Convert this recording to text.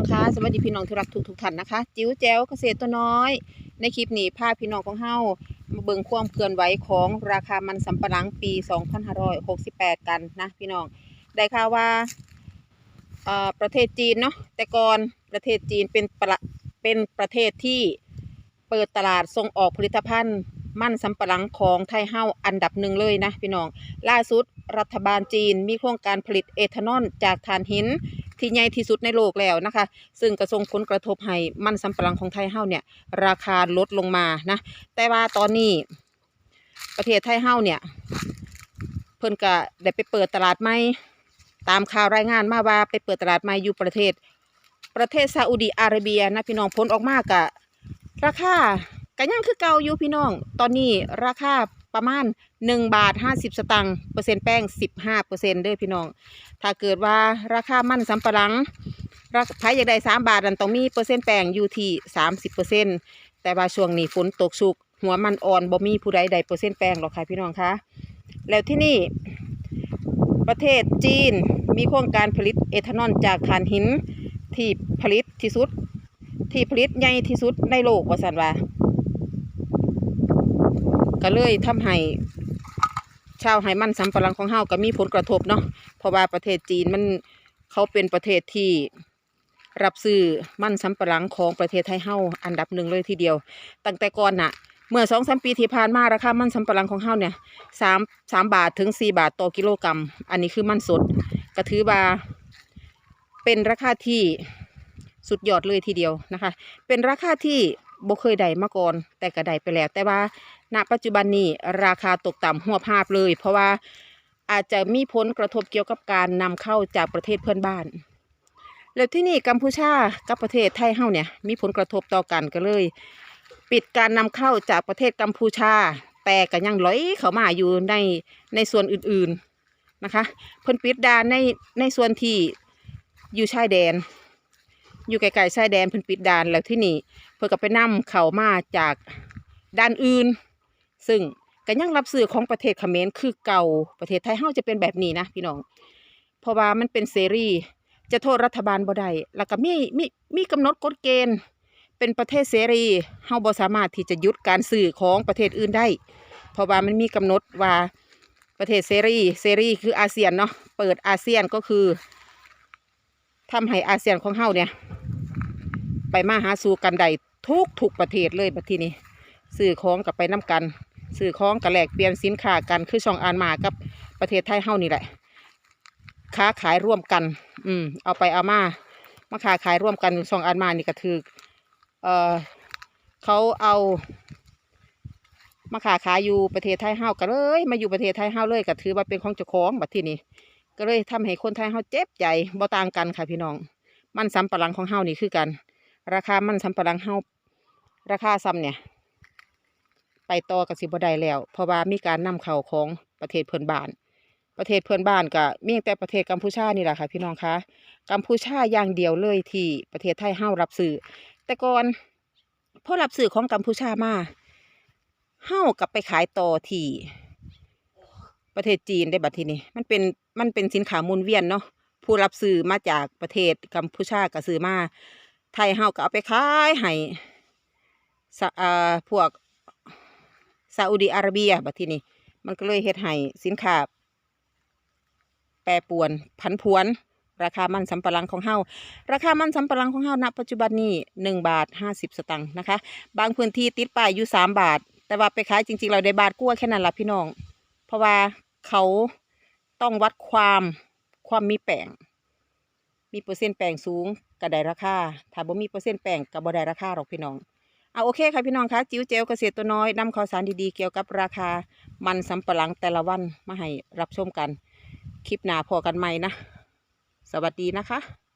องคะสวัสดีพี่น้องที่รักทุกทุกท่านนะคะ จิ๋วแจ๋วเกษตรตัวน้อย ในคลิปนี้พาพี่น้องของเฮามาเบิ่งความเคลื่อนไหวของราคามันสำปะหลังปี 2568 กันนะพี่น้อง ได้ข่าวว่าประเทศจีนเนาะแต่ก่อนประเทศจีนเป็นประเป็นประเทศที่เปิดตลาดส่งออกผลิตภัณฑ์มันสำปะหลังของไทยเฮาอันดับหนึ่งเลยนะพี่น้อง ล่าสุดรัฐบาลจีนมีโครงการผลิตเอทานอลจากถ่านหิน ที่ใหญ่ที่สุดในโลกแล้วนะคะ ซึ่งกระส่งผลกระทบให้มันสำปะหลังของไทยเฮาเนี่ยราคาลดลงมานะ แต่ว่าตอนนี้ประเทศไทยเฮาเนี่ย เพิ่นก็ได้ไปเปิดตลาดใหม่ตามข่าวรายงานมาว่าไปเปิดตลาดใหม่อยู่ประเทศ ประเทศซาอุดีอาระเบียนะพี่น้องผลออกมากะราคาก็ยังคือเก่าอยู่พี่น้อง ตอนนี้ราคา ประมาณ1บาท50 สตางค์เปอร์เซ็นต์แป้ง 15เปอร์เซ็นต์เด้อพี่น้อง ถ้าเกิดว่าราคามันสำปะหลังราคาอยากได้สามบาทนั่นต้องมีเปอร์เซ็นต์แป้งอยู่ที่สามสิบเปอร์เซ็นต์แต่ว่าช่วงนี้ฝนตกชุก หัวมันอ่อนบ่มีผู้ใดได้เปอร์เซ็นต์แป้งหรอกค่ะพี่น้องคะแล้วที่นี่ประเทศจีนมีโครงการผลิตเอทานอลจากถ่านหินที่ผลิตที่สุด ที่ผลิตใหญ่ที่สุดในโลกว่าสันว่า ก็เลยทำให้ชาวไหมันสำปะหลังของเฮาก็มีผลกระทบเนาะเพราะว่าประเทศจีนมันเขาเป็นประเทศที่รับซื้อมันสำปะหลังของประเทศไทยเฮาอันดับหนึ่งเลยทีเดียว ตั้งแต่ก่อนน่ะ เมื่อสองสามปีที่ผ่านมาราคามันสำปะหลังของเฮาเนี่ยสามสามบาทถึงสี่บาทต่อกิโลกรัม อันนี้คือมันสดก็ถือว่าเป็นราคาที่สุดยอดเลยทีเดียวนะคะ เป็นราคาที่ บ่เคยได้มาก่อน แต่ก็ได้ไปแล้ว แต่ว่าณปัจจุบันนี้ราคาตกต่ำหัวภาพเลย เพราะว่าอาจจะมีผลกระทบเกี่ยวกับการนำเข้าจากประเทศเพื่อนบ้าน แล้วที่นี่กัมพูชากับประเทศไทยเฮาเนี่ยมีผลกระทบต่อกันก็เลย ปิดการนำเข้าจากประเทศกัมพูชา แต่ก็ยังไหลเข้ามาอยู่ในในส่วนอื่นๆนะคะ เพิ่นปิดด่านในในส่วนที่อยู่ชายแดน อยู่ไกลๆชายแดนเพิ่นปิดด่านแล้วที่นี่เพิ่นก็ไปนำเข้ามาจากด้านอื่น ซึ่งก็ยังรับซื้อของประเทศเขมรคือเก่าประเทศไทยเฮาจะเป็นแบบนี้นะพี่น้อง เพราะว่ามันเป็นเสรีจะโทษรัฐบาลบ่ได้แล้วก็มีมีมีกำหนดกฎเกณฑ์ เป็นประเทศเสรีเฮาบ่สามารถที่จะยุดการซื้อของประเทศอื่นได้ เพราะว่ามันมีกำหนดว่าประเทศเสรีเสรีคืออาเซียนเนาะเปิดอาเซียนก็คือทำให้อาเซียนของเฮาเนี่ย ไปมาหาสู่กันได้ทุกทุกประเทศเลยบัดทีนี้ซื้อของกับไปน้กันซื้อของกับแลกเปลี่ยนสินค้ากันคือช่องอานมากับประเทศไทยเฮานี่แหละ ค้าขายร่วมกัน อืมเอาไปเอามามาค้าขายร่วมกันช่องอานมานี่ก็ถือเอ่อเขาเอามาค้าขายอยู่ประเทศไทยเฮาก็เลย มาอยู่ประเทศไทยเฮาเลยก็ถือว่าเป็นของเจ้าของบัดทีนี้ก็เลยทำให้คนไทยเฮาเจ็บใจบ่ต่างกันค่ะพี่น้อง มันสำปะหลังของเฮานี่คือกัน ราคามันสำปะหลังเฮาราคาซ้ำเนี่ย ไปต่อกับสิบได้แล้ว เพราะว่ามีการนำเข้าของประเทศเพื่อนบ้าน ประเทศเพื่อนบ้านก็มีแต่ประเทศกัมพูชานี่แหละค่ะ พี่น้องคะกัมพูชาอย่างเดียวเลยที่ประเทศไทยเฮารับซื้อแต่ก่อนพอรับซื้อของกัมพูชามาเฮากลับไปขายต่อที่ประเทศจีนได้บัดทีนี้มันเป็นมันเป็นสินค้ามุนเวียนเนาะผู้รับซื้อมาจากประเทศกัมพูชาก็ซื้อมา ไทยเฮาก็เอาไปขายให้พวกซาอุดีอาระเบียบัดที่นี้มันก็เลยเฮ็ดให้สินค้าแปรปวนผันผวน ราคามันสำปะหลังของเฮาราคามันสำปะหลังของเฮาณปัจจุบันนี้หนึ่งบาทห้าสิบสตังค์นะคะ บางพื้นที่ติดป้ายอยู่สามบาท แต่ว่าไปขายจริง ๆ เราได้บาทกว่าแค่นั้นละพี่น้อง เพราะว่าเขาต้องวัดความความมีแป้ง มีเปอร์เซ็นต์แป้งสูงก็ได้ราคาถ้าบ่มีเปอร์เซ็นต์แป้งก็บ่ได้ราคาหรอกพี่น้องเอาโอเคค่ะพี่น้องคะจิ๋วเจลเกษตรตัวน้อยนำข่าวสารดีๆเกี่ยวกับราคา มันสำปะหลังแต่ละวันมาให้รับชมกัน คลิปหน้าพอกันใหม่นะ สวัสดีนะคะ